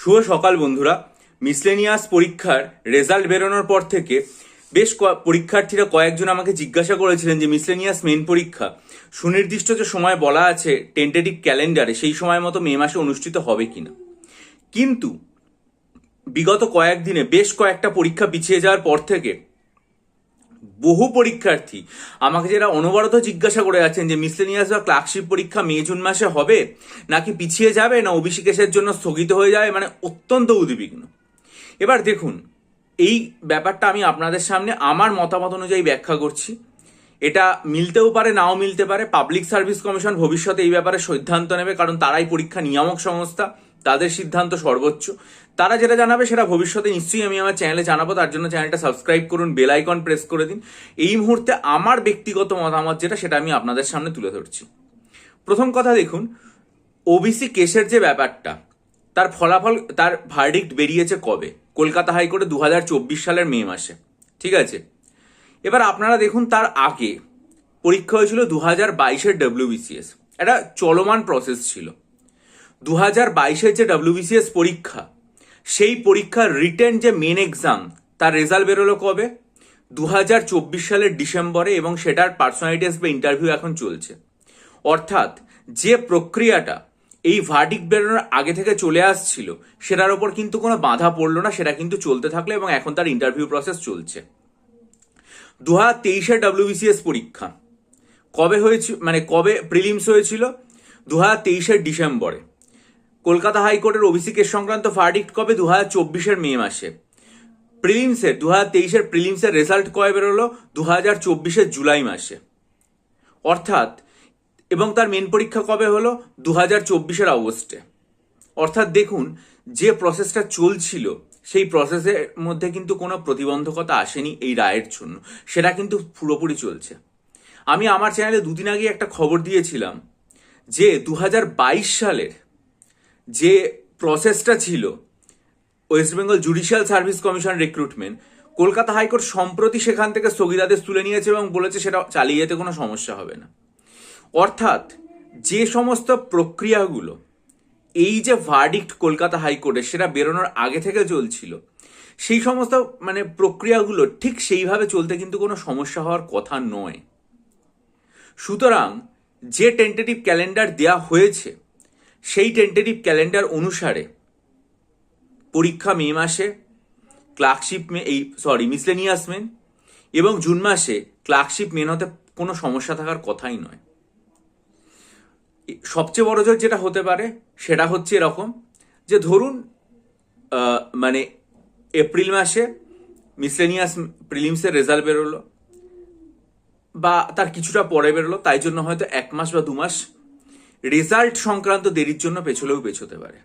শুভ সকাল বন্ধুরা। মিসলেনিয়াস পরীক্ষার রেজাল্ট বেরোনোর পর থেকে বেশ পরীক্ষার্থীরা কয়েকজন আমাকে জিজ্ঞাসা করেছিলেন যে মিসলেনিয়াস মেন পরীক্ষা। সুনির্দিষ্ট যে সময় বলা আছে টেন্টেটিভ ক্যালেন্ডারে সেই সময় মতো মে মাসে অনুষ্ঠিত হবে কিনা। কিন্তু বিগত কয়েকদিনে বেশ কয়েকটা পরীক্ষা পিছিয়ে যাওয়ার পর থেকে বহু পরীক্ষার্থী। আমাকে যারা অনবরত জিজ্ঞাসা করে যাচ্ছেন যে মিসলেনিয়াস বা ক্লার্কশিপ পরীক্ষা মে, জুন মাসে হবে? নাকি পিছিয়ে যাবে? না ওবিসি কেসের জন্য স্থগিত হয়ে যাবে? মানে অত্যন্ত উদ্বিগ্ন। এবার দেখুন, এই ব্যাপারটা আমি আপনাদের সামনে আমার মতামত অনুযায়ী ব্যাখ্যা করছি। এটা মিলতেও পারে, নাও মিলতে পারে। পাবলিক সার্ভিস কমিশন ভবিষ্যতে এই ব্যাপারে সিদ্ধান্ত নেবে, কারণ তারাই পরীক্ষা নিয়ামক সংস্থা। তাদের সিদ্ধান্ত সর্বোচ্চ। তারা যেটা জানাবে সেটা ভবিষ্যতে নিশ্চয়ই আমি আমার চ্যানেলে জানাব, তার জন্য চ্যানেলটা সাবস্ক্রাইব করুন বেল আইকন প্রেস করে দিন। এই মুহূর্তে আমার ব্যক্তিগত মতামত যেটা, সেটা আমি আপনাদের সামনে তুলে ধরছি। প্রথম কথা দেখুন ওবিসি কেসের যে ব্যাপারটা, তার ফলাফল, তার ভার্ডিক্ট বেরিয়েছে কবে? কলকাতা হাইকোর্টে দু হাজার চব্বিশ সালের মে মাসে, ঠিক আছে? এবার আপনারা দেখুন তার আগে পরীক্ষা হয়েছিল দু হাজার বাইশের ডাব্লিউবিসিএস একটা চলমান প্রসেস ছিল। দু হাজার বাইশের যে ডাব্লিউবিসিএস পরীক্ষা। সেই পরীক্ষার রিটেন যে মেন এক্সাম তার রেজাল্ট বেরোলো কবে? দু হাজার চব্বিশ সালের ডিসেম্বরে এবং সেটার পার্সোনালিটি বা ইন্টারভিউ এখন চলছে। অর্থাৎ যে প্রক্রিয়াটা এই ভার্ডিক বেরোনোর আগে থেকে চলে আসছিল, সেটার ওপর কিন্তু কোনো বাধা পড়ল না, সেটা কিন্তু চলতে থাকল এবং এখন তার ইন্টারভিউ প্রসেস চলছে। দু হাজার তেইশের ডাব্লিউবিসিএস পরীক্ষা। কবে হয়েছিল মানে কবে প্রিলিমস হয়েছিল? দু হাজার তেইশের ডিসেম্বরে। কলকাতা হাইকোর্টের ওবিসি সংক্রান্ত ভার্ডিক্ট কবে? দু হাজার চব্বিশের মে মাসে। প্রিলিমসের দু হাজার তেইশের প্রিলিমসের রেজাল্ট কবে বেরোলো? দু হাজার চব্বিশের জুলাই মাসে। অর্থাৎ, এবং তার মেন পরীক্ষা কবে হলো? দু হাজার চব্বিশের অগস্টে অর্থাৎ দেখুন, যে প্রসেসটা চলছিল, সেই প্রসেসের মধ্যে কিন্তু কোনো প্রতিবন্ধকতা আসেনি এই রায়ের জন্য। সেটা কিন্তু পুরোপুরি চলছে। আমি আমার চ্যানেলে দুদিন আগে একটা খবর দিয়েছিলাম যে দু হাজার বাইশ সালের যে প্রসেসটা ছিল west Bengal judicial service commission recruitment Kolkata high court সম্প্রতি সেখান থেকে স্থগিতাদেশ তুলে নিয়েছে এবং বলেছে সেটা চালিয়ে যেতে কোনো সমস্যা হবে না। অর্থাৎ যে সমস্ত প্রক্রিয়াগুলো, এই যে ভার্ডিক্ট কলকাতা হাইকোর্টে সেটা বেরোনোর আগে থেকে চলছিল, সেই সমস্ত মানে প্রক্রিয়াগুলো ঠিক সেইভাবে চলতে কিন্তু কোনো সমস্যা হওয়ার কথা নয়। সুতরাং যে টেন্টেটিভ ক্যালেন্ডার দেয়া হয়েছে সেই টেন্টেটিভ ক্যালেন্ডার অনুসারে পরীক্ষা মে মাসে ক্লার্কশিপ মে এই সরি মিসলেনিয়াস মেন এবং জুন মাসে ক্লার্কশিপ মেন হতে কোনো সমস্যা থাকার কথাই নয়। সবচেয়ে বড় জোর যেটা হতে পারে সেটা হচ্ছে এরকম যে ধরুন মানে এপ্রিল মাসে মিসলেনিয়াস প্রিলিমসের রেজাল্ট বেরোলো বা তার কিছুটা পরে বেরোলো, তাই জন্য হয়তো এক মাস বা দু মাস রেজাল্ট সংক্রান্ত দেরির জন্য পেছলেও পেছোতে পারে।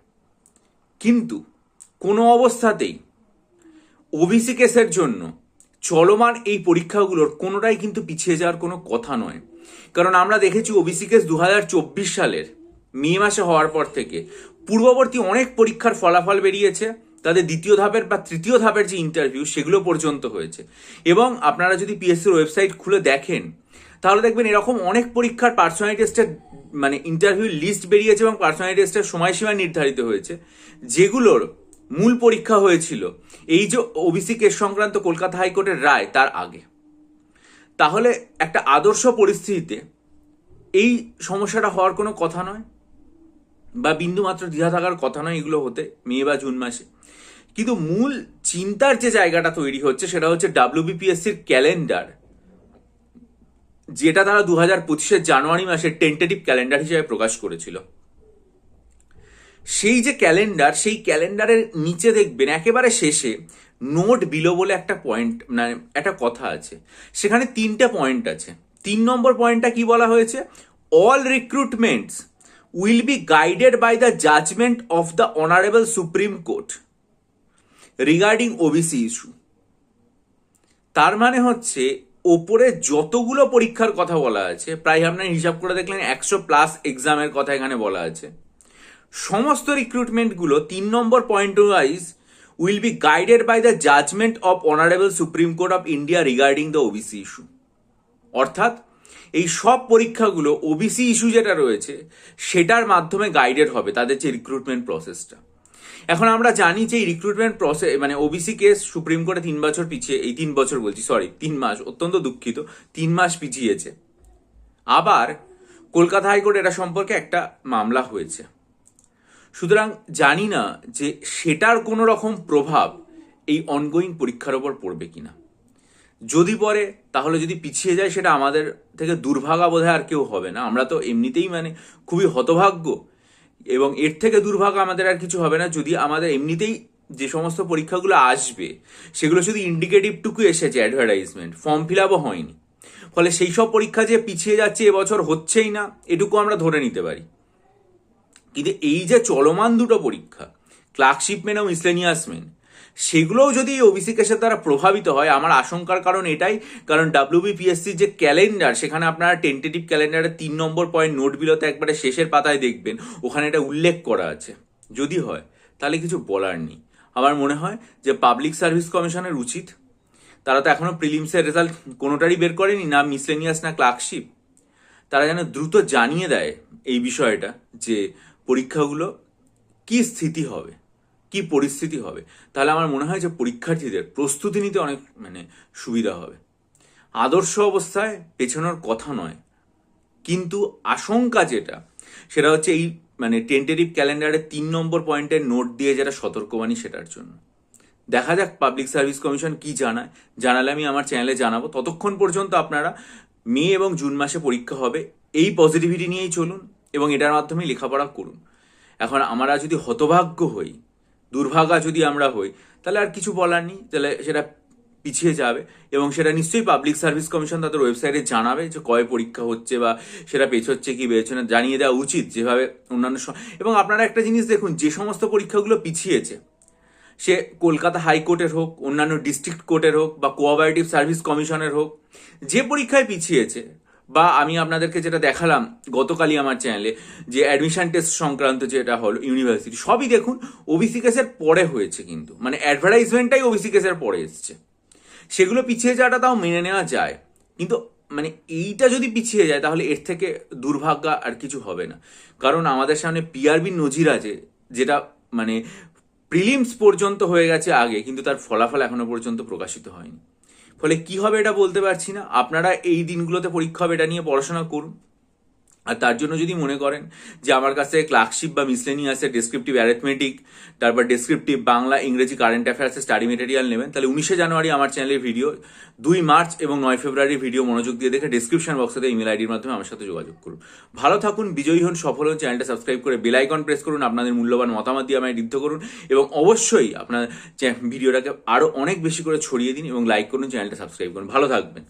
কিন্তু কোনো অবস্থাতেই ওবিসি কেসের জন্য চলমান এই পরীক্ষাগুলোর কোনোটাই কিন্তু পিছিয়ে যাওয়ার কোনো কথা নয়। কারণ আমরা দেখেছি ওবিসি কেস দু হাজার চব্বিশ সালের মে মাসে হওয়ার পর থেকে পূর্ববর্তী অনেক পরীক্ষার ফলাফল বেরিয়েছে, তাদের দ্বিতীয় ধাপের বা তৃতীয় ধাপের যে ইন্টারভিউ সেগুলো পর্যন্ত হয়েছে। এবং আপনারা যদি পিএসসির ওয়েবসাইট খুলে দেখেন, তাহলে দেখবেন এরকম অনেক পরীক্ষার পার্সোনালিটি টেস্টের মানে ইন্টারভিউ লিস্ট বেরিয়েছে এবং পার্সোনালিটি টেস্টের সময়সীমা নির্ধারিত হয়েছে। যেগুলোর মূল পরীক্ষা হয়েছিল এই যে ওবিসি কেস সংক্রান্ত কলকাতা হাইকোর্টের রায় তার আগে। তাহলে একটা আদর্শ পরিস্থিতিতে এই সমস্যাটা হওয়ার কোনো কথা নয় বা বিন্দু মাত্র দ্বিধা থাকার কথা নয় এগুলো হতে, মে বা জুন মাসে। কিন্তু মূল চিন্তার যে জায়গাটা তৈরি হচ্ছে সেটা হচ্ছে ডাব্লিউবিপিএসসির ক্যালেন্ডার যেটা তারা দু হাজার পঁচিশের জানুয়ারি মাসে টেন্টেটিভ ক্যালেন্ডার হিসেবে প্রকাশ করেছিল। সেই যে ক্যালেন্ডার সেই ক্যালেন্ডারের নিচে দেখবেন, একেবারে শেষে নোট বিলো বলে একটা পয়েন্ট মানে একটা কথা আছে। সেখানে তিনটে পয়েন্ট আছে। তিন নম্বর পয়েন্টটা কি বলা হয়েছে? All recruitments will be guided by the judgment of the honourable supreme court regarding OBC issue তার মানে হচ্ছে ওপরে যতগুলো পরীক্ষার কথা বলা আছে, প্রায় আপনার হিসাব করে দেখলেন একশো প্লাস এক্সামের কথা এখানে বলা আছে। সমস্ত রিক্রুটমেন্টগুলো তিন নম্বর point wise will be guided by the judgment of honourable supreme court of India regarding the OBC issue অর্থাৎ এই সব পরীক্ষাগুলো ওবিসি ইস্যু যেটা রয়েছে, সেটার মাধ্যমে গাইডেড হবে তাদের যে রিক্রুটমেন্ট প্রসেসটা এখন আমরা জানি যে রিক্রুটমেন্ট প্রসেস মানে ওবিসি কেস সুপ্রিম কোর্টে তিন বছর পিছিয়ে, এই তিন বছর বলছি সরি তিন মাস, অত্যন্ত দুঃখিত, তিন মাস পিছিয়েছে। আবার কলকাতা হাইকোর্ট এটা সম্পর্কে একটা মামলা হয়েছে। সুতরাং জানি না যে সেটার কোনো রকম প্রভাব এই অনগোয়িং পরীক্ষার ওপর পড়বে কিনা। যদি পড়ে, তাহলে যদি পিছিয়ে যায়, সেটা আমাদের থেকে দুর্ভাগা বোধহয় আর কেউ হবে না। আমরা তো এমনিতেই মানে খুবই হতভাগ্য এবং এর থেকে দুর্ভাগ্য আমাদের আর কিছু হবে না যদি আমাদের এমনিতেই যে সমস্ত পরীক্ষাগুলো আসবে, সেগুলো শুধু ইন্ডিকেটিভটুকু এসেছে অ্যাডভার্টাইজমেন্ট ফর্ম ফিল আপও হয়নি। ফলে সেই সব পরীক্ষা যে পিছিয়ে যাচ্ছে এবছর হচ্ছেই না, এটুকু আমরা ধরে নিতে পারি। কিন্তু এই যে চলমান দুটো পরীক্ষা ক্লার্কশিপ মেন ও মিসলেনিয়াস মেন সেগুলোও যদি এই ওবিসি কেসের দ্বারা প্রভাবিত হয়, আমার আশঙ্কার কারণ এটাই। কারণ ডাব্লিউবিপিএসসির যে ক্যালেন্ডার সেখানে আপনারা টেন্টেটিভ ক্যালেন্ডারে তিন নম্বর পয়েন্ট নোটগুলোতে একবারে শেষের পাতায় দেখবেন। ওখানে এটা উল্লেখ করা আছে। যদি হয়, তাহলে কিছু বলার নেই। আমার মনে হয় যে পাবলিক সার্ভিস কমিশনের উচিত। তারা তো এখনও প্রিলিমসের রেজাল্ট কোনোটারই বের করেনি, না মিসলেনিয়াস না ক্লার্কশিপ তারা যেন দ্রুত জানিয়ে দেয় এই বিষয়টা যে পরীক্ষাগুলো কি স্থিতি হবে। কি পরিস্থিতি হবে? তাহলে আমার মনে হয় যে পরীক্ষার্থীদের প্রস্তুতি নিতে অনেক মানে সুবিধা হবে। আদর্শ অবস্থায় পেছানোর কথা নয়। কিন্তু আশঙ্কা যেটা, সেটা হচ্ছে এই মানে টেন্টেটিভ ক্যালেন্ডারে তিন নম্বর পয়েন্টের নোট দিয়ে যেটা সতর্কবাণী সেটার জন্য। দেখা যাক পাবলিক সার্ভিস কমিশন কি জানায়। জানালে আমি আমার চ্যানেলে জানাব। ততক্ষণ পর্যন্ত আপনারা মে এবং জুন মাসে পরীক্ষা হবে। এই পজিটিভিটি নিয়েই চলুন এবং এটার মাধ্যমে লেখাপড়া করুন। এখন আমরা যদি হতভাগ্য হই দুর্ভাগা যদি আমরা হই, তাহলে আর কিছু বলার নেই। তাহলে সেটা পিছিয়ে যাবে এবং সেটা নিশ্চয়ই পাবলিক সার্ভিস কমিশন তাদের ওয়েবসাইটে জানাবে যে কয় পরীক্ষা হচ্ছে বা সেটা পেছোচ্ছে কি পেছনে, জানিয়ে দেওয়া উচিত যেভাবে অন্যান্য এবং আপনারা একটা জিনিস দেখুন, যে সমস্ত পরীক্ষাগুলো পিছিয়েছে, সে কলকাতা হাইকোর্টের হোক, অন্যান্য ডিস্ট্রিক্ট কোর্টের হোক বা কোঅপারেটিভ সার্ভিস কমিশনের হোক, যে পরীক্ষায় পিছিয়েছে বা আমি আপনাদেরকে যেটা দেখালাম গতকালই আমার চ্যানেলে যে অ্যাডমিশন টেস্ট সংক্রান্ত যেটা হলো ইউনিভার্সিটি সবই দেখুন ওবিসি কেসের পরে হয়েছে কিন্তু। মানে অ্যাডভার্টাইজমেন্টটাই ওবিসি কেসের পরে এসছে। সেগুলো পিছিয়ে যাওয়াটা তাও মেনে নেওয়া যায়। কিন্তু মানে এইটা যদি পিছিয়ে যায়, তাহলে এর থেকে দুর্ভাগ্য আর কিছু হবে না। কারণ আমাদের সামনে পিআরবি নজির আছে, যেটা মানে প্রিলিমস পর্যন্ত হয়ে গেছে আগে, কিন্তু তার ফলাফল এখনও পর্যন্ত প্রকাশিত হয়নি। ফলে কি হবে এটা বলতে পারছি না। আপনারা এই দিনগুলোতে পরীক্ষা হবে, এটা নিয়ে পড়াশোনা করুন। আর তার জন্য যদি মনে করেন যে আমার কাছে ক্লার্কশিপ বা মিসলেনিয়াসের ডেসক্রিপটিভ অ্যারেথমেটিক তারপর ডেসক্রিপটিভ বাংলা, ইংরেজি কারেন্ট অ্যাফেয়ার্সের স্টাডি মেটেরিয়াল নেবেন, তাহলে উনিশে জানুয়ারি আমার চ্যানেলের ভিডিও দুই মার্চ এবং নয় ফেব্রুয়ারি ভিডিও মনোযোগ দিয়ে দেখে ডিসক্রিপশন বক্সে ইমেল আইডির মাধ্যমে আমার সাথে যোগাযোগ করুন। ভালো থাকুন, বিজয়ী হন, সফল হন চ্যানেলটা সাবস্ক্রাইব করে বেল আইকন প্রেস করুন, আপনাদের মূল্যবান মতামত দিয়ে আমায় ঋদ্ধ করুন এবং অবশ্যই আপনার ভিডিওটাকে আরও অনেক বেশি করে ছড়িয়ে দিন এবং লাইক করুন চ্যানেলটা সাবস্ক্রাইব করুন। ভালো থাকবেন।